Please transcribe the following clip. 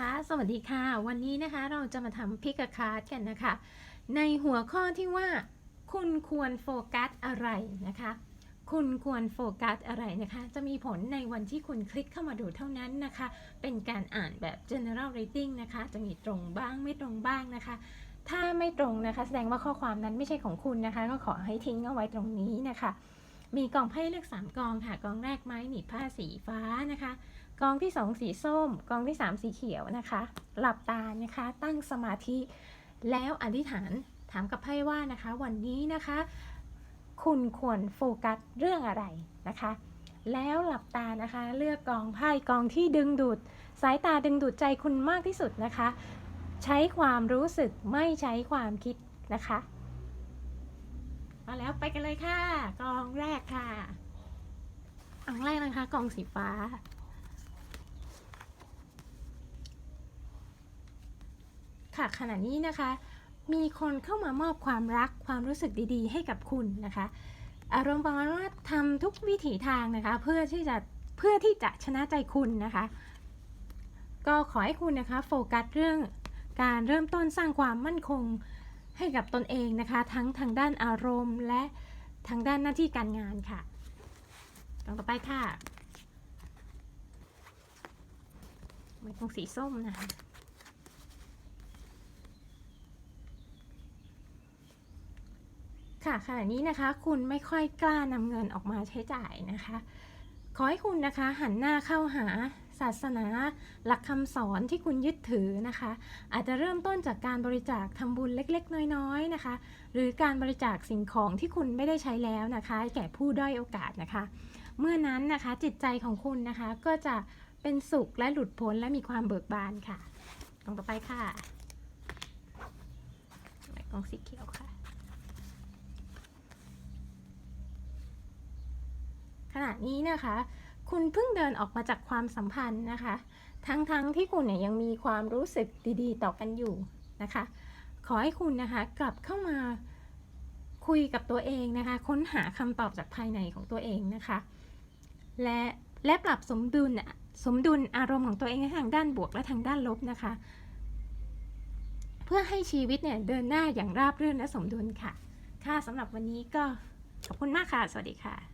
ค่ะสวัสดีค่ะ วันนี้นะคะเราจะมาทำพิกคาร์ดกันนะคะ ในหัวข้อที่ว่า คุณควรโฟกัสอะไรนะคะ คุณควรโฟกัสอะไรนะคะ จะมีผลในวันที่คุณคลิกเข้ามาดูเท่านั้นนะคะ เป็นการอ่านแบบ general reading นะคะ จะมีตรงบ้างไม่ตรงบ้างนะคะ ถ้าไม่ตรงนะคะ แสดงว่าข้อความนั้นไม่ใช่ของคุณนะคะ ก็ขอให้ทิ้งเอาไว้ตรงนี้นะคะ มีกองไพ่เลือก 3 กองค่ะ กองแรกไม้หนีบผ้าสีฟ้านะคะ กองที่ 2 สีส้ม กองที่ 3 สีเขียวนะคะ หลับตานะคะ ตั้งสมาธิ แล้วอธิษฐานถามกับไพ่ว่านะคะ วันนี้นะคะ คุณควรโฟกัสเรื่องอะไรนะคะ แล้วหลับตานะคะ เลือกกองไพ่กองที่ดึงดูด สายตาดึงดูดใจคุณมากที่สุดนะคะ ใช้ความรู้สึกไม่ใช้ความคิดนะคะ มาแล้วไปกันเลยค่ะ กองแรกค่ะกองแรกนะคะ กองสีฟ้า ค่ะขณะนี้นะคะ มีคนเข้ามามอบความรักความรู้สึกดีๆ ให้กับคุณนะคะ อารมณ์ประมาณว่าทำทุกวิถีทางนะคะ เพื่อที่จะเพื่อที่จะชนะใจคุณนะคะ ก็ขอให้คุณนะคะโฟกัสเรื่องการเริ่มต้นสร้างความมั่นคง ให้กับตนเองนะคะ ทั้งทางด้านอารมณ์และทางด้านหน้าที่การงานค่ะต่อไปค่ะไม้กงสีส้มนะคะค่ะขณะนี้นะคะคุณไม่ค่อยกล้านำเงินออกมาใช้จ่ายนะคะ ขอให้คุณนะคะหันหน้าเข้าหาศาสนา หลักคำสอนที่คุณยึดถือนะคะ อาจจะเริ่มต้นจากการบริจาคทำบุญเล็กๆ น้อยๆนะคะ หรือการบริจาคสิ่งของที่คุณไม่ได้ใช้แล้วนะคะ แก่ผู้ด้อยโอกาสนะคะ เมื่อนั้นนะคะจิตใจของคุณนะคะก็จะเป็นสุขและหลุดพ้นและมีความเบิกบานค่ะตรงต่อไปค่ะกองสีเขียวค่ะ ขณะนี้นะคะ คุณเพิ่งเดินออกมาจากความสัมพันธ์นะคะ ทั้งๆทที่คุณเนี่ยยังมีความรู้สึกดีๆ ต่อกันอยู่นะคะ ขอให้คุณนะคะกลับเข้ามาคุยกับตัวเองนะคะ ค้นหาคำตอบจากภายในของตัวเองนะคะ และและปรับสมดุลสมดุลอารมณ์ของตัวเองในทางด้านบวกและทางด้านลบนะคะ เพื่อให้ชีวิตเนี่ยเดินหน้าอย่างราบรื่นและสมดุลค่ะ ค่ะสำหรับวันนี้ก็ขอบคุณมากค่ะ สวัสดีค่ะ